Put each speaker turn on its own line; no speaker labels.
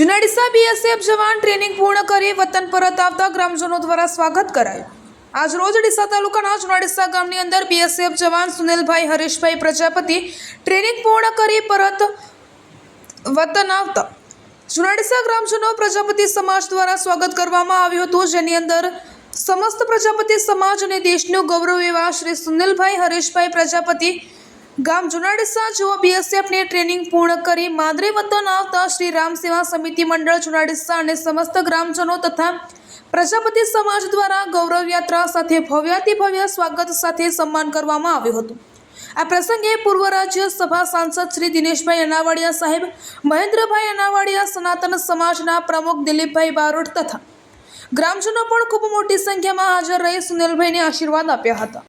Juna Deesa BSF જવાન training પૂર્ણ કરી વતન પરત આવતા ગ્રામજનો દ્વારા સ્વાગત કરાયું. આજ રોજ ડીસા તાલુકાના જુનાડીસા ગામની અંદર બીએસએફ જવાન સુનિલભાઈ, હરીશભાઈ પ્રજાપતિ ટ્રેનિંગ પૂર્ણ કરી પરત વતન આવતા. જુનાડીસા ગ્રામજનો પ્રજાપતિ સમાજ દ્વારા સ્વાગત કરવામાં આવ્યું હતું, જેની અંદર સમસ્ત પ્રજાપતિ સમાજ અને દેશનું ગૌરવ એવા શ્રી સુનિલભાઈ, હરીશભાઈ પ્રજાપતિ ગામ જુનાડીસા જેઓ બીએસએફની ટ્રેનિંગ પૂર્ણ કરી માદરે વતન આવતા શ્રી રામ સેવા સમિતિ મંડળ જુનાડીસા અને સમસ્ત ગ્રામજનો તથા પ્રજાપતિ સમાજ દ્વારા ગૌરવ યાત્રા સાથે ભવ્યાતિ ભવ્ય સ્વાગત સાથે સન્માન કરવામાં આવ્યું હતું. આ પ્રસંગે પૂર્વ રાજ્ય સભા સાંસદ શ્રી દિનેશભાઈ અનાવાડિયા સાહેબ, મહેન્દ્રભાઈ અનાવાડિયા, સનાતન સમાજના પ્રમુખ દિલીપભાઈ બારોટ તથા ગ્રામજનો પણ ખૂબ મોટી સંખ્યામાં હાજર રહી સુનિલભાઈને આશીર્વાદ આપ્યા હતા.